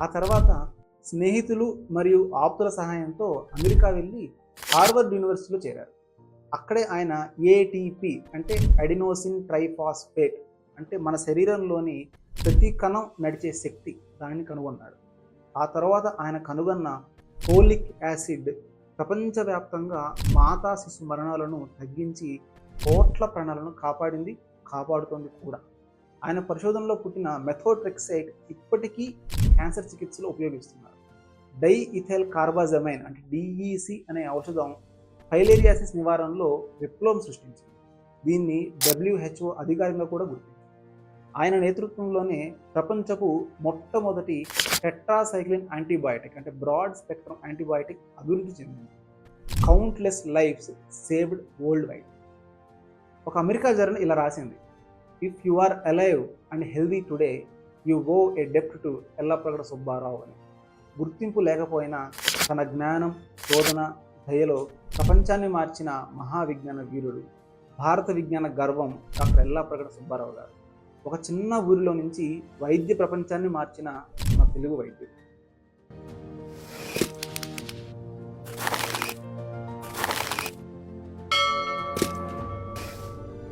ఆ తర్వాత స్నేహితులు మరియు ఆప్తుల సహాయంతో అమెరికా వెళ్ళి హార్వర్డ్ యూనివర్సిటీలో చేరారు. అక్కడే ఆయన ఏటీపీ అంటే అడినోసిన్ ట్రైఫాస్ఫేట్ అంటే మన శరీరంలోని ప్రతి కణం నడిచే శక్తి దాన్ని కనుగొన్నాడు. ఆ తర్వాత ఆయన కనుగొన్న ఫోలిక్ యాసిడ్ ప్రపంచవ్యాప్తంగా మాతా శిశు మరణాలను తగ్గించి కోట్ల ప్రాణాలను కాపాడింది కాపాడుతోంది కూడా. ఆయన పరిశోధనలో పుట్టిన మెథోట్రెక్సైడ్ ఇప్పటికీ క్యాన్సర్ చికిత్సలో ఉపయోగిస్తున్నారు. డై ఇథైల్ కార్బాజమైన్ అంటే డిఈసి అనే ఔషధం ఫైలేరియాసిస్ నివారణలో విప్లవం సృష్టించింది. దీన్ని డబ్ల్యూహెచ్ఓ అధికారంగా కూడా గుర్తించింది. ఆయన నేతృత్వంలోనే ప్రపంచపు మొట్టమొదటి టెట్రాసైక్లిన్ యాంటీబయాటిక్ అంటే బ్రాడ్ స్పెక్ట్రమ్ యాంటీబయాటిక్ అభివృద్ధి చెందింది. Countless lives saved world wide. ఒక అమెరికా జర్నల్ ఇలా రాసింది. If you are alive and healthy today you go a డెప్ట్ to Yellapragada Subbarao అని. గుర్తింపు లేకపోయినా తన జ్ఞానం శోధన దయలో ప్రపంచాన్ని మార్చిన మహావిజ్ఞాన వీరుడు భారత విజ్ఞాన గర్వం డాక్టర్ ఎల్లప్రగడ సుబ్బారావు గారు. ఒక చిన్న ఊరిలో నుంచి వైద్య ప్రపంచాన్ని మార్చిన మన తెలుగు వైద్యుడు.